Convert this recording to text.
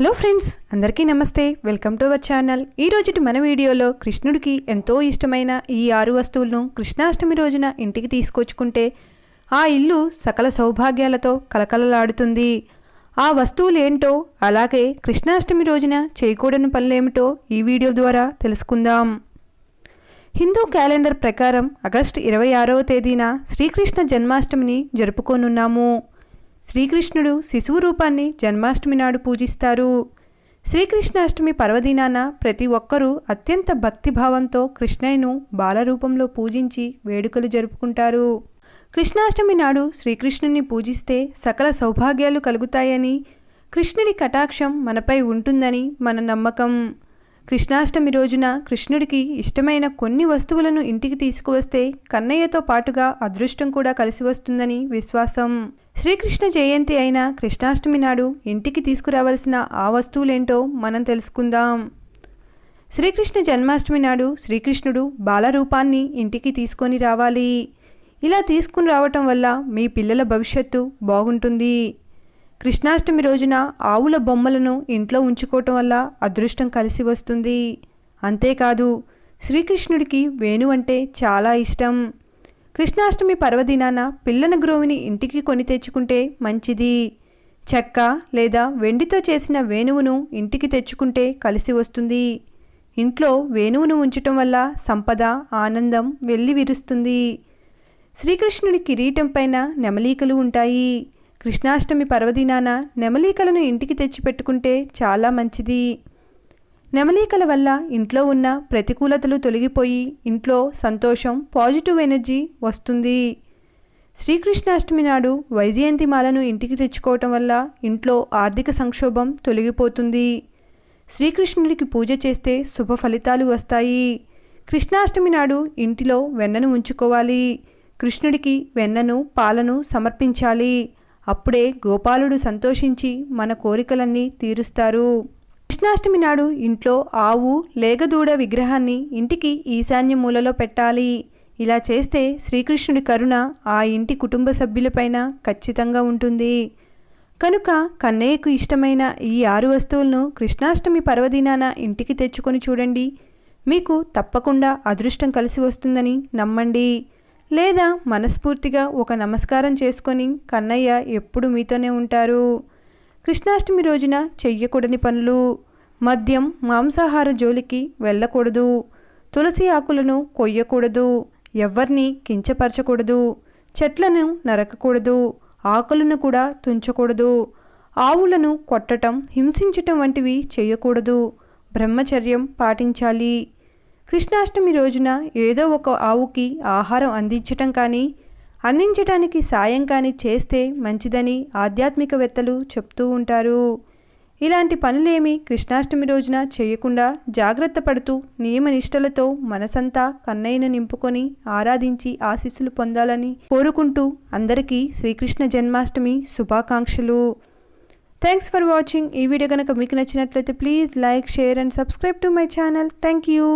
Hello friends అందరికీ నమస్తే. Welcome to our channel. ఈ రోజుటి మన వీడియోలో కృష్ణుడికి ఎంతో ఇష్టమైన ఈ ఆరు వస్తువులను కృష్ణాష్టమి రోజున ఇంటికి తీసుకొచ్చుకుంటే ఆ ఇల్లు సకల సౌభాగ్యాలతో కలకలలాడుతుంది. ఆ వస్తువులు ఏంటో అలాగే కృష్ణాష్టమి రోజున చేయకూడని పనులేమిటో ఈ వీడియో ద్వారా తెలుసుకుందాం. హిందూ క్యాలెండర్ ప్రకారం ఆగస్టు ఇరవై ఆరవ తేదీన శ్రీకృష్ణ జన్మాష్టమిని జరుపుకోనున్నాము. శ్రీకృష్ణుడు శిశువు రూపాన్ని జన్మాష్టమి నాడు పూజిస్తారు. శ్రీకృష్ణాష్టమి పర్వదినాన ప్రతి ఒక్కరూ అత్యంత భక్తిభావంతో కృష్ణయ్యను బాలరూపంలో పూజించి వేడుకలు జరుపుకుంటారు. కృష్ణాష్టమి నాడు శ్రీకృష్ణుని పూజిస్తే సకల సౌభాగ్యాలు కలుగుతాయని కృష్ణుడి కటాక్షం మనపై ఉంటుందని మన నమ్మకం. కృష్ణాష్టమి రోజున కృష్ణుడికి ఇష్టమైన కొన్ని వస్తువులను ఇంటికి తీసుకువస్తే కన్నయ్యతో పాటుగా అదృష్టం కూడా కలిసి వస్తుందని విశ్వాసం. శ్రీకృష్ణ జయంతి అయిన కృష్ణాష్టమి నాడు ఇంటికి తీసుకురావాల్సిన ఆ వస్తువులేంటో మనం తెలుసుకుందాం. శ్రీకృష్ణ జన్మాష్టమి నాడు శ్రీకృష్ణుడు బాలరూపాన్ని ఇంటికి తీసుకొని రావాలి. ఇలా తీసుకుని రావటం వల్ల మీ పిల్లల భవిష్యత్తు బాగుంటుంది. కృష్ణాష్టమి రోజున ఆవుల బొమ్మలను ఇంట్లో ఉంచుకోవటం వల్ల అదృష్టం కలిసి వస్తుంది. అంతేకాదు శ్రీకృష్ణుడికి వేణు అంటే చాలా ఇష్టం. కృష్ణాష్టమి పర్వదినాన పిల్లన గ్రోవిని ఇంటికి కొని తెచ్చుకుంటే మంచిది. చెక్క లేదా వెండితో చేసిన వేణువును ఇంటికి తెచ్చుకుంటే కలిసి వస్తుంది. ఇంట్లో వేణువును ఉంచటం వల్ల సంపద ఆనందం వెళ్ళి విరుస్తుంది శ్రీకృష్ణుడి కిరీటం పైన నెమలీకలు ఉంటాయి. కృష్ణాష్టమి పర్వదినాన నెమలీకలను ఇంటికి తెచ్చిపెట్టుకుంటే చాలా మంచిది. నెమలీకల వల్ల ఇంట్లో ఉన్న ప్రతికూలతలు తొలగిపోయి ఇంట్లో సంతోషం పాజిటివ్ ఎనర్జీ వస్తుంది. శ్రీకృష్ణాష్టమి నాడు వైజయంతి మాలను ఇంటికి తెచ్చుకోవటం వల్ల ఇంట్లో ఆర్థిక సంక్షోభం తొలగిపోతుంది. శ్రీకృష్ణుడికి పూజ చేస్తే శుభ ఫలితాలు వస్తాయి. కృష్ణాష్టమి నాడు ఇంటిలో వెన్నను ఉంచుకోవాలి. కృష్ణుడికి వెన్నను పాలను సమర్పించాలి. అప్పుడే గోపాలుడు సంతోషించి మన కోరికలన్నీ తీరుస్తారు. కృష్ణాష్టమి నాడు ఇంట్లో ఆవు లేగదూడ విగ్రహాన్ని ఇంటికి ఈశాన్య మూలలో పెట్టాలి. ఇలా చేస్తే శ్రీకృష్ణుడి కరుణ ఆ ఇంటి కుటుంబ సభ్యులపైన ఖచ్చితంగా ఉంటుంది. కనుక కన్నయ్యకు ఇష్టమైన ఈ ఆరు వస్తువులను కృష్ణాష్టమి పర్వదినాన ఇంటికి తెచ్చుకొని చూడండి. మీకు తప్పకుండా అదృష్టం కలిసి వస్తుందని నమ్మండి. లేదా మనస్ఫూర్తిగా ఒక నమస్కారం చేసుకొని కన్నయ్య ఎప్పుడు మీతోనే ఉంటారు? కృష్ణాష్టమి రోజున చెయ్యకూడని పనులు. మద్యం మాంసాహార జోలికి వెళ్ళకూడదు. తులసి ఆకులను కొయ్యకూడదు. ఎవ్వరిని కించపరచకూడదు. చెట్లను నరకకూడదు. ఆకులను కూడా తుంచకూడదు. ఆవులను కొట్టటం హింసించటం వంటివి చేయకూడదు. బ్రహ్మచర్యం పాటించాలి. కృష్ణాష్టమి రోజున ఏదో ఒక ఆవుకి ఆహారం అందించటం కానీ అందించడానికి సాయం కానీ చేస్తే మంచిదని ఆధ్యాత్మికవేత్తలు చెప్తూ ఉంటారు. ఇలాంటి పనులేమి కృష్ణాష్టమి రోజున చేయకుండా జాగ్రత్త పడుతూ నియమనిష్టలతో మనసంతా కన్నయ్యను నింపుకొని ఆరాధించి ఆశీస్సులు పొందాలని కోరుకుంటూ అందరికీ శ్రీకృష్ణ జన్మాష్టమి శుభాకాంక్షలు. థ్యాంక్స్ ఫర్ వాచింగ్ ఈ వీడియో కనుక మీకు నచ్చినట్లయితే please like share and subscribe to my channel. Thank you